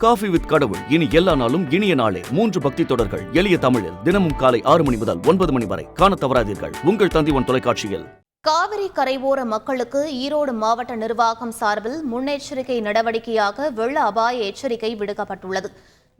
Coffee with கடவுள். இனி எல்லா நாளும் இனிய நாளே. மூன்று பக்தி தொடர்கள். எளிய தமிழில் தினமும் காலை ஆறு மணி முதல் ஒன்பது மணி வரை. காண தவறாதீர்கள். உங்கள் தந்தி ஒன் தொலைக்காட்சியில். காவிரி கரைவோர மக்களுக்கு ஈரோடு மாவட்ட நிர்வாகம் சார்பில் முன்னெச்சரிக்கை நடவடிக்கையாக வெள்ள அபாய எச்சரிக்கை விடுக்கப்பட்டுள்ளது.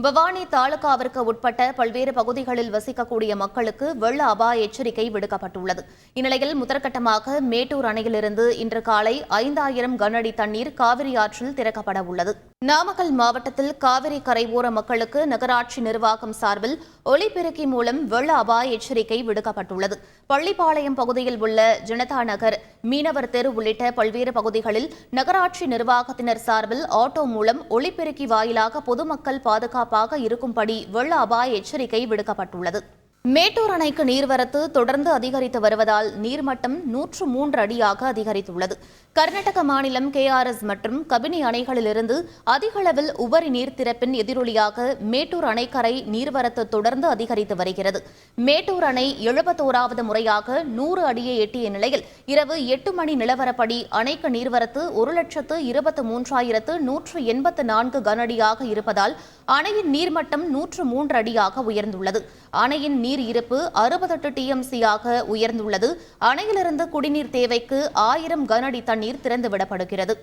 பவானி தாலுகாவிற்கு உட்பட்ட பல்வேறு பகுதிகளில் வசிக்கக்கூடிய மக்களுக்கு வெள்ள அபாய எச்சரிக்கை விடுக்கப்பட்டுள்ளது. இந்நிலையில் முதற்கட்டமாக மேட்டூர் அணையிலிருந்து இன்று காலை ஐந்தாயிரம் கனஅடி தண்ணீர் காவிரி ஆற்றில் திறக்கப்பட உள்ளது நாமக்கல் மாவட்டத்தில் காவிரி கரையோர மக்களுக்கு நகராட்சி நிர்வாகம் சார்பில் ஒலிபெருக்கி மூலம் வெள்ள அபாய எச்சரிக்கை விடுக்கப்பட்டுள்ளது. பள்ளிப்பாளையம் பகுதியில் உள்ள ஜனதா நகர் மீனவர் தெரு உள்ளிட்ட பல்வேறு பகுதிகளில் நகராட்சி நிர்வாகத்தினர் சார்பில் ஆட்டோ மூலம் ஒலிபெருக்கி வாயிலாக பொதுமக்கள் பாதுகாப்பாக இருக்கும்படி வெள்ள அபாய எச்சரிக்கை விடுக்கப்பட்டுள்ளது. மேட்டூர் அணைக்கு நீர்வரத்து தொடர்ந்து அதிகரித்து வருவதால் நீர்மட்டம் நூற்று மூன்று அடியாக அதிகரித்துள்ளது. கர்நாடக மாநிலம் கேஆர்எஸ் மற்றும் கபினி அணைகளிலிருந்து அதிகளவில் உபரி நீர் திறப்பின் எதிரொலியாக மேட்டூர் அணைக்கரை நீர்வரத்து தொடர்ந்து அதிகரித்து வருகிறது. மேட்டூர் அணை எழுபத்தோராவது முறையாக நூறு அடியை எட்டிய நிலையில் இரவு எட்டு மணி நிலவரப்படி அணைக்கு நீர்வரத்து ஒரு லட்சத்து இருபத்து மூன்றாயிரத்து நூற்று எண்பத்து நான்கு கனஅடியாக இருப்பதால் அணையின் நீர்மட்டம் நூற்று மூன்று அடியாக உயர்ந்துள்ளது. அணையின் நீர் இருப்பு அறுபத்தெட்டு டிஎம்சியாக உயர்ந்துள்ளது. அணையிலிருந்து குடிநீர் தேவைக்கு ஆயிரம் கனஅடி தண்ணீர் திறந்துவிடப்படுகிறது.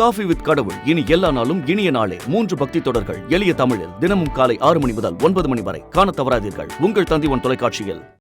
காஃபி வித் கடவுள். இனி எல்லா நாளும் இனிய நாளே. மூன்று பக்தி தொடர்கள். எளிய தமிழில் தினமும் காலை ஆறு மணி முதல் ஒன்பது மணி வரை. காண தவறாதீர்கள். உங்கள் தந்திவன் தொலைக்காட்சியில்.